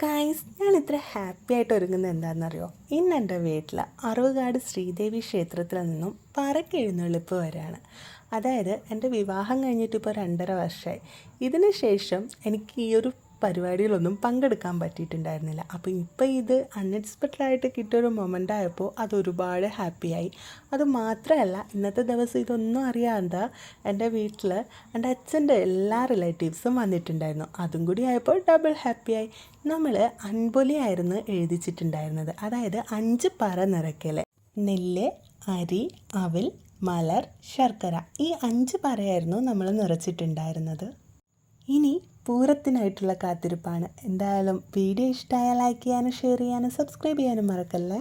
Guys ഞാൻ ഇത്ര happy ആയിട്ട് ഒരുങ്ങുന്നത് എന്താണെന്നറിയോ? ഇന്ന് എന്റെ വീട്ടിൽ അറുവകാട് ശ്രീദേവി ക്ഷേത്രത്തിൽ നിന്നും പറക്ക് എഴുന്നള്ളിപ്പ് വരെയാണ് അതായത് എന്റെ വിവാഹം കഴിഞ്ഞിട്ട് ഇപ്പോൾ രണ്ടര വർഷമായി. ഇതിനുശേഷം എനിക്ക് ഈ ഒരു പരിപാടിയിലൊന്നും പങ്കെടുക്കാൻ പറ്റിയിട്ടുണ്ടായിരുന്നില്ല. അപ്പോൾ ഇപ്പോൾ ഇത് അൺഎക്സ്പെക്റ്റഡായിട്ട് കിട്ടിയൊരു മൊമെന്റ് ആയപ്പോൾ അത് ഒരുപാട് ഹാപ്പിയായി അത് മാത്രമല്ല ഇന്നത്തെ ദിവസം ഇതൊന്നും അറിയാതെ എന്റെ വീട്ടിൽ എന്റെ അച്ഛന്റെ എല്ലാ റിലേറ്റീവ്സും വന്നിട്ടുണ്ടായിരുന്നു. അതും കൂടി ആയപ്പോൾ ഡബിൾ ഹാപ്പിയായി നമ്മൾ അൻപൊലിയായിരുന്നു എഴുതിച്ചിട്ടുണ്ടായിരുന്നത്. അതായത് അഞ്ച് പറ നിറയ്ക്കൽ നെല്ല് അരി അവൽ മലർ ശർക്കര ഈ അഞ്ച് പറയായിരുന്നു നമ്മൾ നിറച്ചിട്ടുണ്ടായിരുന്നത്. ഇനി പൂരത്തിനായിട്ടുള്ള കാത്തിരിപ്പാണ്. എന്തായാലും വീഡിയോ ഇഷ്ടമായ ലൈക്ക് ചെയ്യാനും ഷെയർ ചെയ്യാനും സബ്സ്ക്രൈബ് ചെയ്യാനും മറക്കല്ലേ?